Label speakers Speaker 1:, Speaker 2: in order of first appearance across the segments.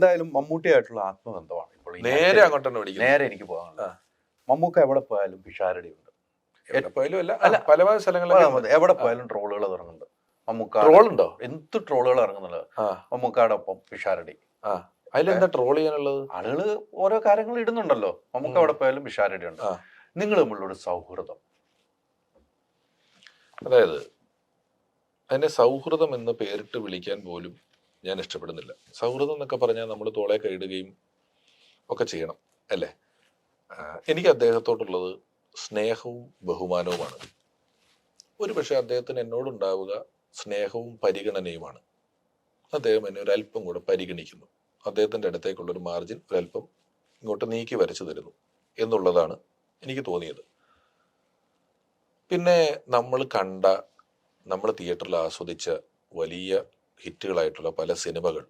Speaker 1: എന്തായാലും മമ്മൂട്ടിയായിട്ടുള്ള ആത്മബന്ധമാണ് ഇപ്പോൾ ഈ
Speaker 2: നേരെ. അങ്ങോട്ട് തന്നെ
Speaker 1: നേരെ എനിക്ക് പോകാനുള്ളത്. മമ്മൂക്ക എവിടെ പോയാലും പിഷാരടിയുണ്ട്.
Speaker 2: എവിടെ പോയാലും അല്ല
Speaker 1: അല്ല.
Speaker 2: പല പല സ്ഥലങ്ങളിലും
Speaker 1: എവിടെ പോയാലും ട്രോളുകൾ ഇറങ്ങുന്നുണ്ട്. മമ്മൂക്ക
Speaker 2: ട്രോൾ ഉണ്ടോ
Speaker 1: എന്ത് ട്രോളുകൾ ഇറങ്ങുന്നുള്ളത്? മമ്മൂക്കയുടെ ഒപ്പം പിഷാരടി.
Speaker 2: അതിലെന്താ ട്രോൾ ചെയ്യാനുള്ളത്?
Speaker 1: ആളുകൾ ഓരോ കാര്യങ്ങൾ ഇടുന്നുണ്ടല്ലോ. മമ്മൂക്ക എവിടെ പോയാലും പിഷാരടി ഉണ്ട്. നിങ്ങൾ തമ്മിലുള്ള സൗഹൃദം.
Speaker 2: അതായത് അതിനെ സൗഹൃദം എന്ന് പേരിട്ട് വിളിക്കാൻ പോലും ഞാൻ ഇഷ്ടപ്പെടുന്നില്ല. സൗഹൃദം എന്നൊക്കെ പറഞ്ഞാൽ നമ്മൾ തോളെ കൈയിടുകയും ഒക്കെ ചെയ്യണം അല്ലേ? എനിക്ക് അദ്ദേഹത്തോടുള്ളത് സ്നേഹവും ബഹുമാനവുമാണ്. ഒരു പക്ഷേ അദ്ദേഹത്തിന് എന്നോടുണ്ടാവുക സ്നേഹവും പരിഗണനയുമാണ്. അദ്ദേഹം എന്നെ ഒരല്പം കൂടെ പരിഗണിക്കുന്നു. അദ്ദേഹത്തിന്റെ അടുത്തേക്കുള്ള ഒരു മാർജിൻ ഒരല്പം ഇങ്ങോട്ട് നീക്കി വരച്ചു തരുന്നു എന്നുള്ളതാണ് എനിക്ക് തോന്നിയത്. പിന്നെ നമ്മൾ കണ്ട നമ്മൾ തിയേറ്ററിൽ ആസ്വദിച്ച വലിയ ഹിറ്റുകളായിട്ടുള്ള പല സിനിമകൾ.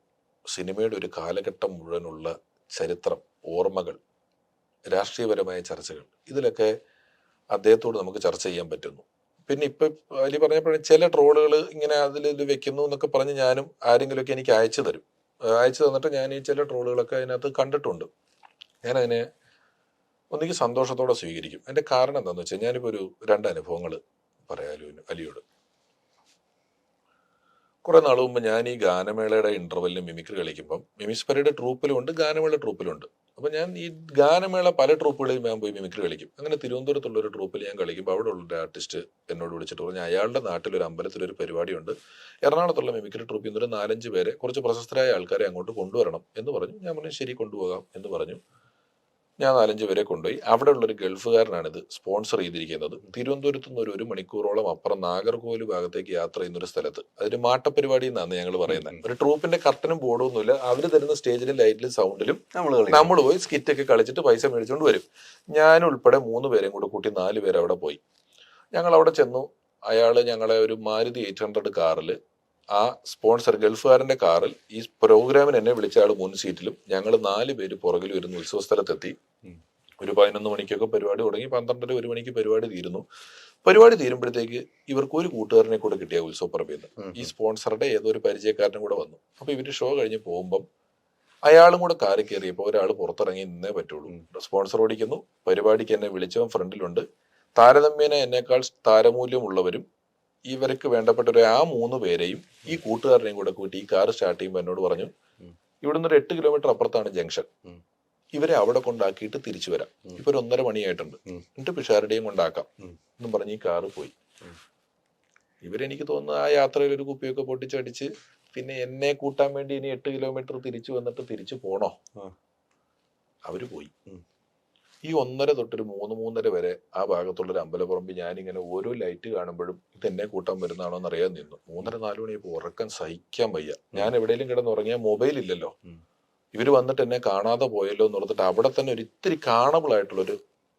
Speaker 2: സിനിമയുടെ ഒരു കാലഘട്ടം മുഴുവനുള്ള ചരിത്രം ഓർമ്മകൾ രാഷ്ട്രീയപരമായ ചർച്ചകൾ ഇതിലൊക്കെ അദ്ദേഹത്തോട് നമുക്ക് ചർച്ച ചെയ്യാൻ പറ്റുന്നു. പിന്നെ ഇപ്പൊ അലി പറഞ്ഞപ്പോഴും ചില ട്രോളുകൾ ഇങ്ങനെ അതിൽ ഇത് വെക്കുന്നു എന്നൊക്കെ പറഞ്ഞ് ഞാനും ആരെങ്കിലുമൊക്കെ എനിക്ക് അയച്ചു തരും. അയച്ചു തന്നിട്ട് ഞാൻ ഈ ചില ട്രോളുകളൊക്കെ അതിനകത്ത് കണ്ടിട്ടുണ്ട്. ഞാൻ അതിനെ സന്തോഷത്തോടെ സ്വീകരിക്കും. അതിന്റെ കാരണം എന്താണെന്ന് വെച്ചാൽ ഞാനിപ്പോൾ ഒരു രണ്ട് അനുഭവങ്ങൾ പറയാലോ അലിയോട്. കുറെ നാൾ മുമ്പ് ഞാൻ ഈ ഗാനമേളയുടെ ഇന്റർവെല്ലിൽ മിമിക്രി കളിക്കുമ്പം മിമിസ്പരയുടെ ട്രൂപ്പിലുണ്ട് ഗാനമേള ട്രൂപ്പിലുണ്ട്. അപ്പൊ ഞാൻ ഈ ഗാനമേള പല ട്രൂപ്പുകളിലും ഞാൻ പോയി മിമിക്രി കളിക്കും. അങ്ങനെ തിരുവനന്തപുരത്തുള്ള ഒരു ട്രൂപ്പിൽ ഞാൻ കളിക്കുമ്പോൾ അവിടെ ഉള്ള ആർട്ടിസ്റ്റ് എന്നോട് വിളിച്ചിട്ട് പറഞ്ഞു അയാളുടെ അമ്പലത്തിൽ ഒരു പരിപാടിയുണ്ട്. എറണാകുളത്തുള്ള മിമിക്രി ട്രൂപ്പിൽ നിന്ന് ഒരു നാലഞ്ച് പേരെ കുറച്ച് പ്രശസ്തരായ ആൾക്കാരെ അങ്ങോട്ട് കൊണ്ടുവരണം എന്ന് പറഞ്ഞു. ഞാൻ പറഞ്ഞു ശരി കൊണ്ടുപോകാം എന്ന് പറഞ്ഞു. ഞാൻ നാലഞ്ച് പേരെ കൊണ്ടുപോയി. അവിടെ ഉള്ളൊരു ഗൾഫുകാരനാണിത് സ്പോൺസർ ചെയ്തിരിക്കുന്നത്. തിരുവനന്തപുരത്ത് നിന്ന് ഒരു ഒരു മണിക്കൂറോളം അപ്പുറം നാഗർകോവിൽ ഭാഗത്തേക്ക് യാത്ര ചെയ്യുന്ന ഒരു സ്ഥലത്ത്. അതൊരു മാട്ടപ്പരിപാടി എന്നാണ് ഞങ്ങൾ പറയുന്നത് ഒരു ട്രൂപ്പിന്റെ കർട്ടനും ബോർഡും ഒന്നുമില്ല. അവർ തരുന്ന സ്റ്റേജിലും ലൈറ്റിലും സൗണ്ടിലും
Speaker 1: നമ്മൾ
Speaker 2: പോയി സ്കിറ്റ് ഒക്കെ കളിച്ചിട്ട് പൈസ മേടിച്ചുകൊണ്ട് വരും. ഞാൻ ഉൾപ്പെടെ മൂന്ന് പേരെയും കൂടെ കൂട്ടി നാല് പേര് അവിടെ പോയി. ഞങ്ങൾ അവിടെ ചെന്നു. അയാൾ ഞങ്ങളെ ഒരു മാരുതി എയ്റ്റ് ഹൺഡ്രഡ് കാറിൽ ആ സ്പോൺസർ ഗൾഫുകാരന്റെ കാറിൽ ഈ പ്രോഗ്രാമിന് എന്നെ വിളിച്ച ആൾ മുൻ സീറ്റിലും ഞങ്ങൾ നാല് പേര് പുറകിൽ വരുന്ന ഉത്സവ സ്ഥലത്തെത്തി. ഒരു പതിനൊന്ന് മണിക്കൊക്കെ പരിപാടി തുടങ്ങി പന്ത്രണ്ടര ഒരു മണിക്ക് പരിപാടി തീരുന്നു. പരിപാടി തീരുമ്പോഴത്തേക്ക് ഇവർക്ക് ഒരു കൂട്ടുകാരനെ കൂടെ കിട്ടിയ ഉത്സവപ്പറമ്പിൽ നിന്ന്. ഈ സ്പോൺസറുടെ ഏതോ ഒരു പരിചയക്കാരനും കൂടെ വന്നു. അപ്പൊ ഇവർ ഷോ കഴിഞ്ഞ് പോകുമ്പം അയാളും കൂടെ കാറി കയറിയപ്പോൾ ഒരാൾ പുറത്തിറങ്ങി നിന്നേ പറ്റുള്ളൂ. സ്പോൺസർ ഓടിക്കുന്നു. പരിപാടിക്ക് എന്നെ വിളിച്ചവൻ ഫ്രണ്ടിലുണ്ട്. താരതമ്യേന എന്നേക്കാൾ താരമൂല്യമുള്ളവരും ഇവർക്ക് വേണ്ടപ്പെട്ട ഒരു ആ മൂന്ന് പേരെയും ഈ കൂട്ടുകാരനെയും കൂടെ കൂട്ടി ഈ കാർ സ്റ്റാർട്ട് ചെയ്യുമ്പോൾ എന്നോട് പറഞ്ഞു. ഇവിടുന്ന് ഒരു എട്ട് കിലോമീറ്റർ അപ്പുറത്താണ് ജംഗ്ഷൻ ഇവരെ അവിടെ കൊണ്ടാക്കിയിട്ട് തിരിച്ചു വരാം. ഇപ്പൊ ഒരു ഒന്നര മണിയായിട്ടുണ്ട്. എന്നിട്ട് പിഷാരുടെയും കൊണ്ടാക്കാം എന്ന് പറഞ്ഞ് ഈ കാറ് പോയി. ഇവരെനിക്ക് തോന്നുന്നു ആ യാത്രയിൽ ഒരു കുപ്പിയൊക്കെ പൊട്ടിച്ചടിച്ച് പിന്നെ എന്നെ കൂട്ടാൻ വേണ്ടി ഇനി എട്ട് കിലോമീറ്റർ തിരിച്ചു വന്നിട്ട് തിരിച്ചു പോണോ. അവർ പോയി. ഈ ഒന്നര തൊട്ടൊരു മൂന്ന് മൂന്നര വരെ ആ ഭാഗത്തുള്ള ഒരു അമ്പലപ്പുറമ്പ് ഞാനിങ്ങനെ ഓരോ ലൈറ്റ് കാണുമ്പോഴും ഇത് എന്നെ കൂട്ടാൻ വരുന്നതാണോ എന്ന് അറിയാൻ നിന്നു. മൂന്നര നാല് മണിയപ്പോൾ ഉറക്കം സഹിക്കാൻ വയ്യ. ഞാൻ എവിടെയെങ്കിലും കിടന്ന് ഉറങ്ങിയാൽ മൊബൈൽ ഇല്ലല്ലോ. ഇവർ വന്നിട്ട് എന്നെ കാണാതെ പോയല്ലോ എന്ന് അവിടെ തന്നെ ഒരു ഇത്തിരി കാണബിൾ ആയിട്ടുള്ളൊരു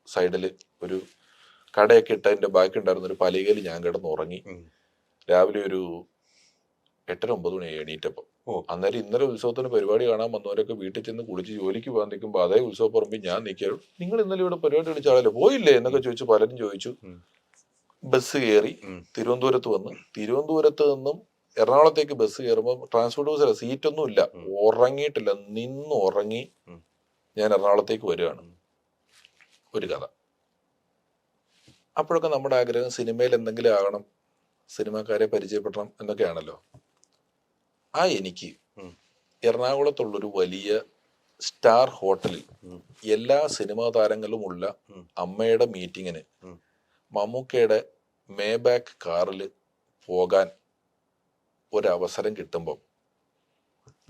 Speaker 2: സൈഡിൽ ഒരു കടയൊക്കെ ഇട്ട് അതിന്റെ ബാക്കി ഉണ്ടായിരുന്ന ഒരു പലികയിൽ ഞാൻ
Speaker 1: കിടന്നുറങ്ങി
Speaker 2: രാവിലെ ഒരു എട്ടര ഒമ്പത് മണി എണീറ്റപ്പം.
Speaker 1: ഓ.
Speaker 2: അന്നേരം ഇന്നലെ ഉത്സവത്തിന് പരിപാടി കാണാൻ വന്നവരൊക്കെ വീട്ടിൽ ചെന്ന് കുളിച്ച് ജോലിക്ക് പോകാൻ നിൽക്കുമ്പോൾ അതേ ഉത്സവ പറമ്പിൽ ഞാൻ നിൽക്കാറും നിങ്ങൾ ഇന്നലെ ഇവിടെ പരിപാടി കളിച്ച ആളല്ലേ? പോയില്ലേ? എന്നൊക്കെ ചോദിച്ചു പലരും ചോദിച്ചു. ബസ് കയറി. തിരുവനന്തപുരത്ത് വന്ന്. തിരുവനന്തപുരത്ത് നിന്നും എറണാകുളത്തേക്ക് ബസ് കയറുമ്പോൾ ട്രാൻസ്പോർട്ട് ബസ് സീറ്റൊന്നും ഇല്ല. ഉറങ്ങിയിട്ടില്ല. നിന്ന് ഉറങ്ങി ഞാൻ എറണാകുളത്തേക്ക് വരികയാണ്. ഒരു കഥ. അപ്പോഴൊക്കെ നമ്മുടെ ആഗ്രഹം സിനിമയിൽ എന്തെങ്കിലും ആകണം. സിനിമാക്കാരെ പരിചയപ്പെടണം എന്നൊക്കെയാണല്ലോ. ആ എനിക്ക്. എറണാകുളത്തുള്ളൊരു വലിയ സ്റ്റാർ ഹോട്ടലിൽ എല്ലാ സിനിമാ താരങ്ങളുമുള്ള. അമ്മയുടെ മീറ്റിങ്ങിന് മമ്മൂക്കയുടെ മേബാക്ക് കാറിൽ പോകാൻ ഒരവസരം കിട്ടുമ്പം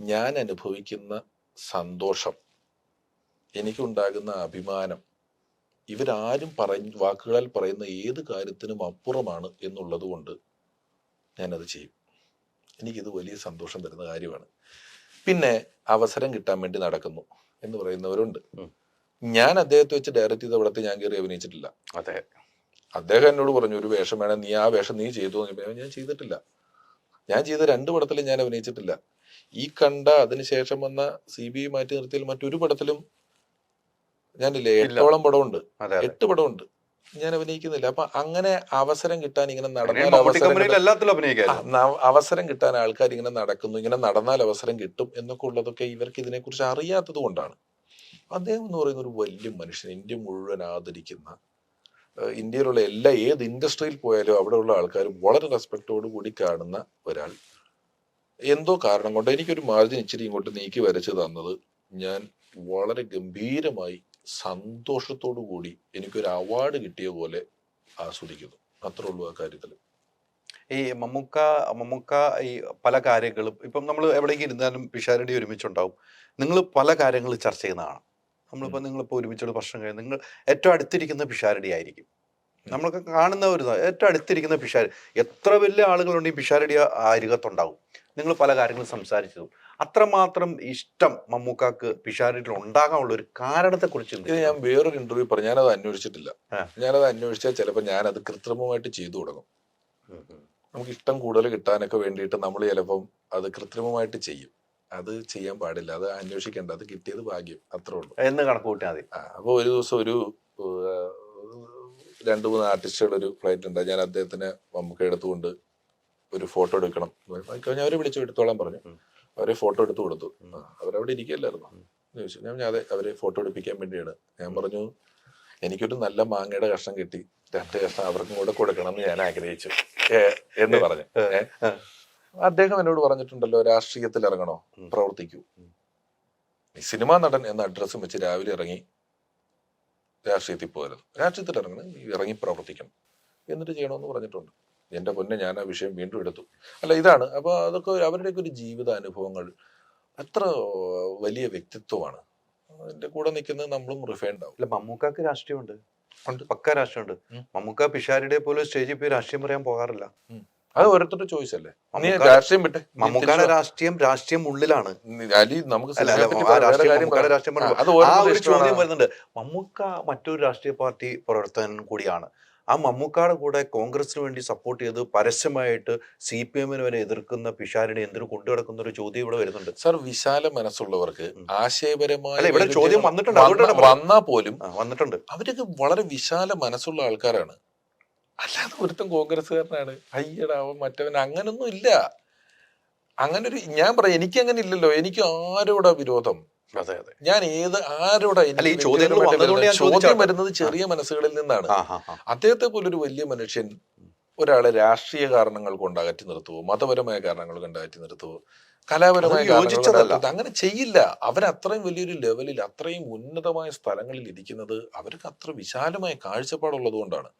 Speaker 2: ഞാൻ അനുഭവിക്കുന്ന സന്തോഷം എനിക്കുണ്ടാകുന്ന അഭിമാനം ഇവരാരും പറഞ്ഞ് വാക്കുകളാൽ പറയുന്ന ഏത് കാര്യത്തിനും അപ്പുറമാണ് എന്നുള്ളത് കൊണ്ട് ഞാനത് ചെയ്യും എനിക്കിത് വലിയ സന്തോഷം തരുന്ന കാര്യമാണ്. പിന്നെ അവസരം കിട്ടാൻ വേണ്ടി നടക്കുന്നു എന്ന് പറയുന്നവരുണ്ട്. ഞാൻ അദ്ദേഹത്തെ വെച്ച് ഡയറക്റ്റ് ചെയ്ത പടത്തിൽ ഞാൻ കയറി അഭിനയിച്ചിട്ടില്ല.
Speaker 1: അതെ.
Speaker 2: അദ്ദേഹം എന്നോട് പറഞ്ഞു ഒരു വേഷം വേണം നീ ആ വേഷം നീ ചെയ്തു. ഞാൻ ചെയ്തിട്ടില്ല. ഞാൻ ചെയ്ത രണ്ട് പടത്തിലും ഞാൻ അഭിനയിച്ചിട്ടില്ല. ഈ കണ്ട അതിനുശേഷം വന്ന സി ബി ഐ മാറ്റി നിർത്തിയാൽ മറ്റൊരു പടത്തിലും ഞാനില്ലേ. എട്ടോളം പടമുണ്ട്. എട്ട് പടമുണ്ട്. ഞാൻ അഭിനയിക്കുന്നില്ല. അപ്പൊ അങ്ങനെ അവസരം കിട്ടാൻ ഇങ്ങനെ നടന്നാൽ അവസരം അവസരം കിട്ടാൻ ആൾക്കാർ ഇങ്ങനെ നടക്കുന്നു. ഇങ്ങനെ നടന്നാൽ അവസരം കിട്ടും എന്നൊക്കെ ഉള്ളതൊക്കെ ഇവർക്ക് ഇതിനെക്കുറിച്ച് അറിയാത്തത് കൊണ്ടാണ്. അദ്ദേഹം എന്ന് പറയുന്ന ഒരു വലിയ മനുഷ്യൻ ഇന്ത്യ മുഴുവൻ ആദരിക്കുന്ന ഇന്ത്യയിലുള്ള എല്ലാ ഏത് ഇൻഡസ്ട്രിയിൽ പോയാലും അവിടെയുള്ള ആൾക്കാർ വളരെ റെസ്പെക്ടോട് കൂടി കാണുന്ന ഒരാൾ. എന്തോ കാരണം കൊണ്ട് എനിക്കൊരു മാർജിൻ ഇച്ചിരി ഇങ്ങോട്ട് നീക്കി വരച്ച് തന്നത് ഞാൻ വളരെ ഗംഭീരമായി സന്തോഷത്തോടു കൂടി എനിക്കൊരു അവാർഡ് കിട്ടിയ പോലെ ആസ്വദിക്കുന്നു. അത്രേ ഉള്ളൂ ആ കാര്യത്തിൽ
Speaker 1: ഈ മമ്മൂക്ക മമ്മൂക്ക ഈ പല കാര്യങ്ങളും ഇപ്പം നമ്മൾ എവിടേക്ക് ഇരുന്നാലും പിഷാരടി ഒരുമിച്ചുണ്ടാവും. നിങ്ങൾ പല കാര്യങ്ങൾ ചർച്ച ചെയ്യുന്നതാണ് നമ്മളിപ്പോൾ നിങ്ങളിപ്പോൾ ഒരുമിച്ചുള്ള പ്രശ്നം കഴിഞ്ഞ് നിങ്ങൾ ഏറ്റവും അടുത്തിരിക്കുന്ന പിഷാരടി ആയിരിക്കും. നമ്മളൊക്കെ കാണുന്ന ഒരു ഏറ്റവും അടുത്തിരിക്കുന്ന പിഷാരി എത്ര വലിയ ആളുകളുണ്ട് ഈ പിഷാരടി ആ അരികത്തുണ്ടാവും. നിങ്ങൾ പല കാര്യങ്ങളും സംസാരിച്ചതും. അത്രമാത്രം ഇഷ്ടം മമ്മൂക്കാക്ക് പിഷാരിൽ ഉണ്ടാകാനുള്ള ഒരു കാരണത്തെക്കുറിച്ച്
Speaker 2: കുറിച്ച് ഞാൻ വേറൊരു ഇന്റർവ്യൂ പറഞ്ഞു ഞാനത് അന്വേഷിച്ചിട്ടില്ല. ഞാനത് അന്വേഷിച്ചാൽ ചിലപ്പോൾ ഞാനത് കൃത്രിമമായിട്ട് ചെയ്തു തുടങ്ങും. നമുക്ക് ഇഷ്ടം കൂടുതൽ കിട്ടാനൊക്കെ വേണ്ടിയിട്ട് നമ്മൾ ചിലപ്പം അത് കൃത്രിമമായിട്ട് ചെയ്യും. അത് ചെയ്യാൻ പാടില്ല. അത് അന്വേഷിക്കേണ്ട. അത് കിട്ടിയത് ഭാഗ്യം. അത്രേ ഉള്ളൂ.
Speaker 1: എന്ന് കണക്ക് കൂട്ടിയാൽ മതി.
Speaker 2: അപ്പോൾ ഒരു ദിവസം ഒരു രണ്ട് മൂന്ന് ആർട്ടിസ്റ്റുകൾ ഒരു ഫ്ലൈറ്റ് ഉണ്ട് ഞാൻ അദ്ദേഹത്തിന് നമുക്ക് എടുത്തുകൊണ്ട് ഒരു ഫോട്ടോ എടുക്കണം ഞാൻ അവരെ വിളിച്ചു എടുത്തോളാൻ പറഞ്ഞു. അവരെ ഫോട്ടോ എടുത്തു കൊടുത്തു. അവരവിടെ ഇരിക്കല്ലായിരുന്നു
Speaker 1: ഉം.
Speaker 2: ചോദിച്ചു. ഞാൻ ഞാൻ അതെ അവരെ ഫോട്ടോ എടുപ്പിക്കാൻ വേണ്ടിയാണ്. ഞാൻ പറഞ്ഞു എനിക്കൊരു നല്ല മാങ്ങയുടെ കഷ്ണം കിട്ടി. രണ്ട് കഷ്ണം അവർക്കും കൂടെ കൊടുക്കണം എന്ന് ഞാൻ ആഗ്രഹിച്ചു. എന്ന് പറഞ്ഞു. അദ്ദേഹം എന്നോട് പറഞ്ഞിട്ടുണ്ടല്ലോ രാഷ്ട്രീയത്തിൽ ഇറങ്ങണോ? പ്രവർത്തിക്കൂ. സിനിമാ നടൻ എന്ന അഡ്രസ്സും വെച്ച് രാവിലെ ഇറങ്ങി രാഷ്ട്രീയത്തിൽ പോകരുത്. രാഷ്ട്രീയത്തിൽ ഇറങ്ങണം. ഇറങ്ങി പ്രവർത്തിക്കണം. എന്നിട്ട് ചെയ്യണമെന്ന് പറഞ്ഞിട്ടുണ്ട്. എന്റെ പൊന്നെ ഞാൻ ആ വിഷയം വീണ്ടും എടുത്തു. അല്ല ഇതാണ്. അപ്പോൾ അതൊക്കെ അവരുടെയൊക്കെ ഒരു ജീവിത അനുഭവങ്ങൾ അത്ര വലിയ വ്യക്തിത്വമാണ്. അതിന്റെ കൂടെ നിൽക്കുന്നത് നമ്മളും റിഫൈൻഡ് ആവും.
Speaker 1: അല്ല മമ്മൂക്കാക്ക് രാഷ്ട്രീയമുണ്ട്.
Speaker 2: ഉണ്ട്.
Speaker 1: പക്ക രാഷ്ട്രീയമുണ്ട്. മമ്മൂക്ക പിഷാരിയുടെ പോലും സ്റ്റേജിൽ പോയി രാഷ്ട്രീയം പറയാൻ പോകാറില്ല.
Speaker 2: അത് ഓരോരുത്തരുടെ ചോയ്സ് അല്ലേ? രാഷ്ട്രീയം വിട്ടെ
Speaker 1: മമ്മൂക്കാടെ രാഷ്ട്രീയം രാഷ്ട്രീയം ഉള്ളിലാണ്. രാഷ്ട്രീയം. വരുന്നുണ്ട്. മമ്മൂക്ക മറ്റൊരു രാഷ്ട്രീയ പാർട്ടി പ്രവർത്തകൻ കൂടിയാണ്. ആ മമ്മൂക്കാട് കൂടെ കോൺഗ്രസിന് വേണ്ടി സപ്പോർട്ട് ചെയ്ത് പരസ്യമായിട്ട് സി പി എമ്മിന് വരെ എതിർക്കുന്ന പിഷാരിനെ എന്തിനു കൊണ്ടുനടക്കുന്ന ഒരു ചോദ്യം ഇവിടെ വരുന്നുണ്ട്.
Speaker 2: സർ വിശാല മനസ്സുള്ളവർക്ക് ആശയപരമായി
Speaker 1: ഇവിടെ ചോദ്യം വന്നിട്ടുണ്ട്,
Speaker 2: വന്ന- പോലും
Speaker 1: വന്നിട്ടുണ്ട്.
Speaker 2: അവരൊക്കെ വളരെ വിശാല മനസ്സുള്ള ആൾക്കാരാണ്. അല്ലാതെ ഒരുത്തൻ കോൺഗ്രസ്സുകാരനാണ്. അയ്യടാ അവൻ മറ്റവൻ അങ്ങനൊന്നും ഇല്ല. അങ്ങനെ ഒരു ഞാൻ പറയാം എനിക്ക് അങ്ങനെ ഇല്ലല്ലോ. എനിക്ക് ആരോടാ വിരോധം?
Speaker 1: അതെ അതെ.
Speaker 2: ഞാൻ ഏത് ആരുടെ ചോദ്യം. വരുന്നത് ചെറിയ മനസ്സുകളിൽ നിന്നാണ്. അദ്ദേഹത്തെ പോലൊരു വലിയ മനുഷ്യൻ ഒരാളെ രാഷ്ട്രീയ കാരണങ്ങൾ കൊണ്ട് അകറ്റി നിർത്തുവോ? മതപരമായ കാരണങ്ങൾ കൊണ്ട് അകറ്റി നിർത്തുവോ? കലാപരമായ കാരണങ്ങൾ. അങ്ങനെ ചെയ്യില്ല. അവർ അത്രയും വലിയൊരു ലെവലിൽ അത്രയും ഉന്നതമായ സ്ഥലങ്ങളിൽ ഇരിക്കുന്നത് അവർക്ക് അത്ര വിശാലമായ കാഴ്ചപ്പാടുള്ളത് കൊണ്ടാണ്.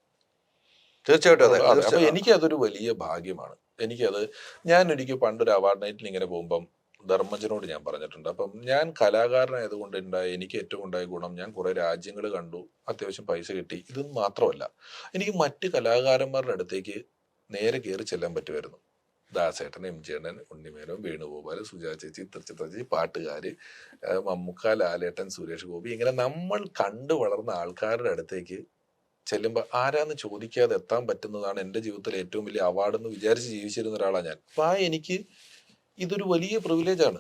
Speaker 1: തീർച്ചയായിട്ടും
Speaker 2: അപ്പൊ എനിക്ക് അതൊരു വലിയ ഭാഗ്യമാണ്. എനിക്കത് ഞാൻ ഒരിക്കൽ പണ്ടൊരു അവാർഡ് നൈറ്റിൽ ഇങ്ങനെ പോകുമ്പം ധർമ്മജനോട് ഞാൻ പറഞ്ഞിട്ടുണ്ട്. അപ്പം ഞാൻ കലാകാരനായതുകൊണ്ട് ഉണ്ടായ എനിക്ക് ഏറ്റവും ഉണ്ടായ ഗുണം ഞാൻ കുറെ രാജ്യങ്ങൾ കണ്ടു. അത്യാവശ്യം പൈസ കിട്ടി. ഇതൊന്നും മാത്രമല്ല എനിക്ക് മറ്റ് കലാകാരന്മാരുടെ അടുത്തേക്ക് നേരെ കയറി ചെല്ലാൻ പറ്റുമായിരുന്നു. ദാസേട്ടൻ എം ജി അണ്ണൻ ഉണ്ണിമേനോൻ വേണുഗോപാൽ സുജാ ചേച്ചി ചിത്ര ചേച്ചി പാട്ടുകാര് മമ്മുക്ക ലാലേട്ടൻ സുരേഷ് ഗോപി ഇങ്ങനെ നമ്മൾ കണ്ടു വളർന്ന ആൾക്കാരുടെ അടുത്തേക്ക് ചെല്ലുമ്പോൾ ആരാന്ന് ചോദിക്കാതെ എത്താൻ പറ്റുന്നതാണ് എന്റെ ജീവിതത്തിലെ ഏറ്റവും വലിയ അവാർഡ് എന്ന് വിചാരിച്ച് ജീവിച്ചിരുന്ന ഒരാളാണ് ഞാൻ. അപ്പം ആ എനിക്ക് ഇതൊരു വലിയ പ്രിവിലേജ് ആണ്.